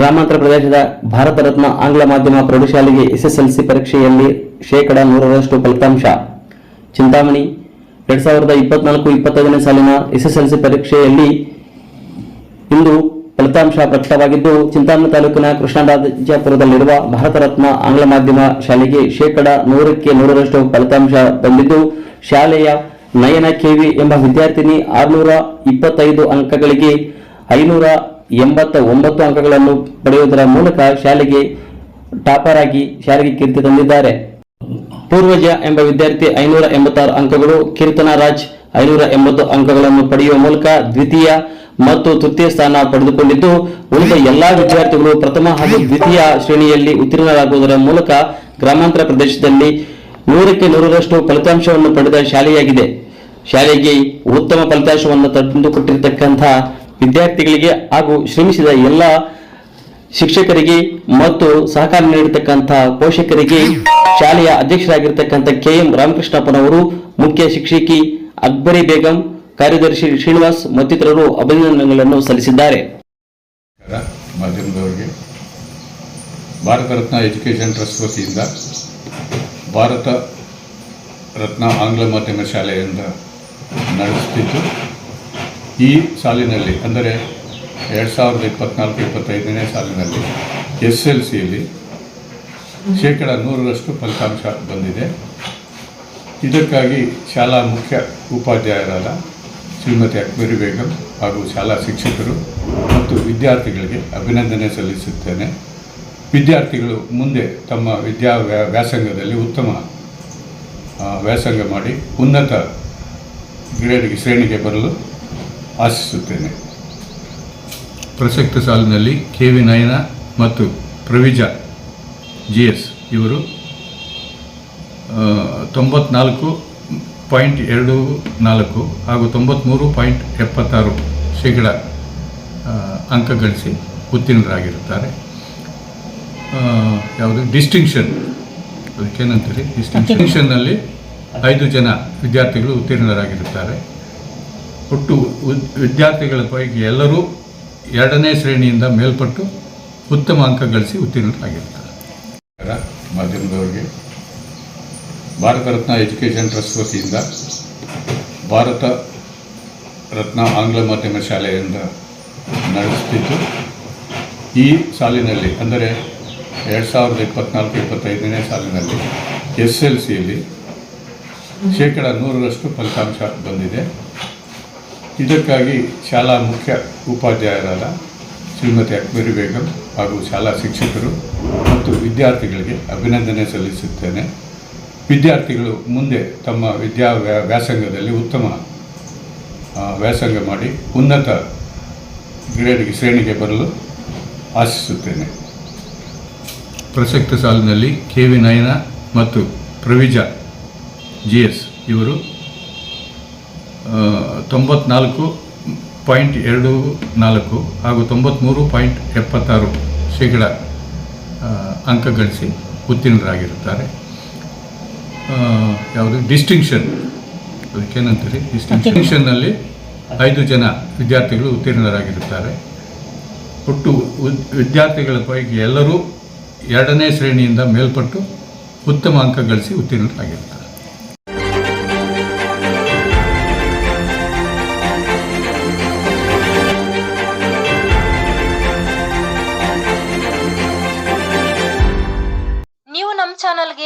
ಗ್ರಾಮಾಂತರ ಪ್ರದೇಶದ ಭಾರತ ರತ್ನ ಆಂಗ್ಲ ಮಾಧ್ಯಮ ಪ್ರೌಢಶಾಲೆಗೆ ಎಸ್ಎಸ್ಎಲ್ಸಿ ಪರೀಕ್ಷೆಯಲ್ಲಿ ಶೇಕಡ ನೂರರಷ್ಟು ಫಲಿತಾಂಶ. ಚಿಂತಾಮಣಿ, ಎರಡ್ ಸಾವಿರದ ಇಪ್ಪತ್ನಾಲ್ಕು ಇಪ್ಪತ್ತೈದನೇ ಸಾಲಿನ ಎಸ್ಎಸ್ಎಲ್ಸಿ ಪರೀಕ್ಷೆಯಲ್ಲಿ ಇಂದು ಫಲಿತಾಂಶ ಪ್ರಕಟವಾಗಿದ್ದು, ಚಿಂತಾಮಣಿ ತಾಲೂಕಿನ ಕೃಷ್ಣರಾಜಪುರದಲ್ಲಿರುವ ಭಾರತ ರತ್ನ ಆಂಗ್ಲ ಮಾಧ್ಯಮ ಶಾಲೆಗೆ ಶೇಕಡ ನೂರಕ್ಕೆ ನೂರರಷ್ಟು ಫಲಿತಾಂಶ ಬಂದಿದ್ದು, ಶಾಲೆಯ ನಯನ ಕೆವಿ ಎಂಬ ವಿದ್ಯಾರ್ಥಿನಿ ಆರುನೂರ ಇಪ್ಪತ್ತೈದು ಅಂಕಗಳಿಗೆ ಐನೂರ ಎಂಬತ್ತ ಒಂಬತ್ತು ಅಂಕಗಳನ್ನು ಪಡೆಯುವುದರ ಮೂಲಕ ಶಾಲೆಗೆ ಟಾಪರ್ ಆಗಿ ಶಾಲೆಗೆ ಕೀರ್ತಿ ತಂದಿದ್ದಾರೆ. ಪೂರ್ವಜ ಎಂಬ ವಿದ್ಯಾರ್ಥಿ ಐನೂರ ಎಂಬತ್ತಾರು ಅಂಕಗಳು, ಕೀರ್ತನ ರಾಜ್ ಐನೂರ ಎಂಬತ್ತು ಅಂಕಗಳನ್ನು ಪಡೆಯುವ ಮೂಲಕ ದ್ವಿತೀಯ ಮತ್ತು ತೃತೀಯ ಸ್ಥಾನ ಪಡೆದುಕೊಂಡಿದ್ದು, ಉಳಿದ ಎಲ್ಲಾ ವಿದ್ಯಾರ್ಥಿಗಳು ಪ್ರಥಮ ಹಾಗೂ ದ್ವಿತೀಯ ಶ್ರೇಣಿಯಲ್ಲಿ ಉತ್ತೀರ್ಣರಾಗುವುದರ ಮೂಲಕ ಗ್ರಾಮಾಂತರ ಪ್ರದೇಶದಲ್ಲಿ ನೂರಕ್ಕೆ ನೂರರಷ್ಟು ಫಲಿತಾಂಶವನ್ನು ಪಡೆದ ಶಾಲೆಯಾಗಿದೆ. ಶಾಲೆಗೆ ಉತ್ತಮ ಫಲಿತಾಂಶವನ್ನು ತಂದುಕೊಟ್ಟಿರತಕ್ಕಂತಹ ವಿದ್ಯಾರ್ಥಿಗಳಿಗೆ ಹಾಗೂ ಶ್ರಮಿಸಿದ ಎಲ್ಲ ಶಿಕ್ಷಕರಿಗೆ ಮತ್ತು ಸಹಕಾರ ನೀಡಿರ್ತಕ್ಕಂಥ ಪೋಷಕರಿಗೆ ಶಾಲೆಯ ಅಧ್ಯಕ್ಷರಾಗಿರ್ತಕ್ಕಂಥ ಕೆ ಎಂ ರಾಮಕೃಷ್ಣಪ್ಪನವರು, ಮುಖ್ಯ ಶಿಕ್ಷಕಿ ಅಕ್ಬರಿ ಬೇಗಂ, ಕಾರ್ಯದರ್ಶಿ ಶ್ರೀನಿವಾಸ್ ಮತ್ತಿತರರು ಅಭಿನಂದನೆಗಳನ್ನು ಸಲ್ಲಿಸಿದ್ದಾರೆ. ಭಾರತ ರತ್ನ ಎಜುಕೇಷನ್ ಟ್ರಸ್ಟ್ ವತಿಯಿಂದ ಭಾರತ ರತ್ನ ಆಂಗ್ಲ ಮಾಧ್ಯಮ ಶಾಲೆಯಿಂದ ನಡೆಸುತ್ತಿದ್ದು ಈ ಸಾಲಿನಲ್ಲಿ, ಅಂದರೆ ಎರಡು ಸಾವಿರದ ಇಪ್ಪತ್ನಾಲ್ಕು, ಇಪ್ಪತ್ತೈದನೇ ಸಾಲಿನಲ್ಲಿ ಎಸ್ ಎಲ್ ಸಿಯಲ್ಲಿ ಶೇಕಡ ನೂರರಷ್ಟು ಫಲಿತಾಂಶ ಬಂದಿದೆ. ಇದಕ್ಕಾಗಿ ಶಾಲಾ ಮುಖ್ಯ ಉಪಾಧ್ಯಾಯರಾದ ಶ್ರೀಮತಿ ಅಕ್ಬರಿ ಬೇಗಂ ಹಾಗೂ ಶಾಲಾ ಶಿಕ್ಷಕರು ಮತ್ತು ವಿದ್ಯಾರ್ಥಿಗಳಿಗೆ ಅಭಿನಂದನೆ ಸಲ್ಲಿಸುತ್ತೇನೆ. ವಿದ್ಯಾರ್ಥಿಗಳು ಮುಂದೆ ತಮ್ಮ ವಿದ್ಯಾ ವ್ಯಾಸಂಗದಲ್ಲಿ ಉತ್ತಮ ವ್ಯಾಸಂಗ ಮಾಡಿ ಉನ್ನತ ಗ್ರೇಡ್ಗೆ ಶ್ರೇಣಿಗೆ ಬರಲು ಆಶಿಸುತ್ತೇನೆ. ಪ್ರಸಕ್ತ ಸಾಲಿನಲ್ಲಿ ಕೆ ವಿ ನಯನ ಮತ್ತು ಪ್ರವಿಜಾ ಜಿ ಎಸ್ ಇವರು ತೊಂಬತ್ನಾಲ್ಕು ಪಾಯಿಂಟ್ ಎರಡು ನಾಲ್ಕು ಹಾಗೂ ತೊಂಬತ್ತ್ಮೂರು ಪಾಯಿಂಟ್ ಎಪ್ಪತ್ತಾರು ಶೇಕಡ ಅಂಕ ಗಳಿಸಿ ಉತ್ತೀರ್ಣರಾಗಿರುತ್ತಾರೆ. ಯಾವುದು? ಡಿಸ್ಟಿಂಕ್ಷನ್. ಅದಕ್ಕೇನಂತೀರಿ ಡಿಸ್ಟಿಂಕ್ಷನ್ನಲ್ಲಿ ಐದು ಜನ ವಿದ್ಯಾರ್ಥಿಗಳು ಉತ್ತೀರ್ಣರಾಗಿರುತ್ತಾರೆ. ಒಟ್ಟು ವಿದ್ಯಾರ್ಥಿಗಳ ಪೈಕಿ ಎಲ್ಲರೂ ಎರಡನೇ ಶ್ರೇಣಿಯಿಂದ ಮೇಲ್ಪಟ್ಟು ಉತ್ತಮ ಅಂಕ ಗಳಿಸಿ ಉತ್ತೀರ್ಣರಾಗಿರ್ತಾರೆ. ಮಾಧ್ಯಮದವರಿಗೆ, ಭಾರತ ರತ್ನ ಎಜುಕೇಷನ್ ಟ್ರಸ್ಟ್ ವತಿಯಿಂದ ಭಾರತ ರತ್ನ ಆಂಗ್ಲ ಮಾಧ್ಯಮ ಶಾಲೆಯಿಂದ ನಡೆಸುತ್ತಿದ್ದು ಈ ಸಾಲಿನಲ್ಲಿ, ಅಂದರೆ ಎರಡು ಸಾವಿರದ ಇಪ್ಪತ್ನಾಲ್ಕು, ಇಪ್ಪತ್ತೈದನೇ ಸಾಲಿನಲ್ಲಿ ಎಸ್ ಎಲ್ ಸಿಯಲ್ಲಿ ಶೇಕಡ ನೂರರಷ್ಟು ಫಲಿತಾಂಶ ಬಂದಿದೆ. ಇದಕ್ಕಾಗಿ ಶಾಲಾ ಮುಖ್ಯ ಉಪಾಧ್ಯಾಯರಾದ ಶ್ರೀಮತಿ ಅಕ್ಬರಿ ಬೇಗಂ ಹಾಗೂ ಶಾಲಾ ಶಿಕ್ಷಕರು ಮತ್ತು ವಿದ್ಯಾರ್ಥಿಗಳಿಗೆ ಅಭಿನಂದನೆ ಸಲ್ಲಿಸುತ್ತೇನೆ. ವಿದ್ಯಾರ್ಥಿಗಳು ಮುಂದೆ ತಮ್ಮ ವಿದ್ಯಾ ವ್ಯಾ- ವ್ಯಾಸಂಗದಲ್ಲಿ ಉತ್ತಮ ವ್ಯಾಸಂಗ ಮಾಡಿ ಉನ್ನತ ಗ್ರೇಡ್ಗೆ, ಶ್ರೇಣಿಗೆ ಬರಲು ಆಶಿಸುತ್ತೇನೆ. ಪ್ರಸಕ್ತ ಸಾಲಿನಲ್ಲಿ ಕೆ ವಿ ನಯನ ಮತ್ತು ಪ್ರವಿಜಾ ಜಿ ಎಸ್ ಇವರು ತೊಂಬತ್ನಾಲ್ಕು ಪಾಯಿಂಟ್ ಎರಡು ನಾಲ್ಕು ಹಾಗೂ ತೊಂಬತ್ತ್ಮೂರು ಪಾಯಿಂಟ್ ಎಪ್ಪತ್ತಾರು ಶೇಕಡ ಅಂಕ ಗಳಿಸಿ ಉತ್ತೀರ್ಣರಾಗಿರುತ್ತಾರೆ. ಯಾವುದು? ಡಿಸ್ಟಿಂಕ್ಷನ್. ಅದಕ್ಕೇನಂತೀರಿ? ಡಿಸ್ಟಿಂಕ್ಷನ್ನಲ್ಲಿ ಐದು ಜನ ವಿದ್ಯಾರ್ಥಿಗಳು ಉತ್ತೀರ್ಣರಾಗಿರುತ್ತಾರೆ. ಒಟ್ಟು ವಿದ್ಯಾರ್ಥಿಗಳ ಪೈಕಿ ಎಲ್ಲರೂ ಎರಡನೇ ಶ್ರೇಣಿಯಿಂದ ಮೇಲ್ಪಟ್ಟು ಉತ್ತಮ ಅಂಕ ಗಳಿಸಿ ಉತ್ತೀರ್ಣರಾಗಿರ್ತಾರೆ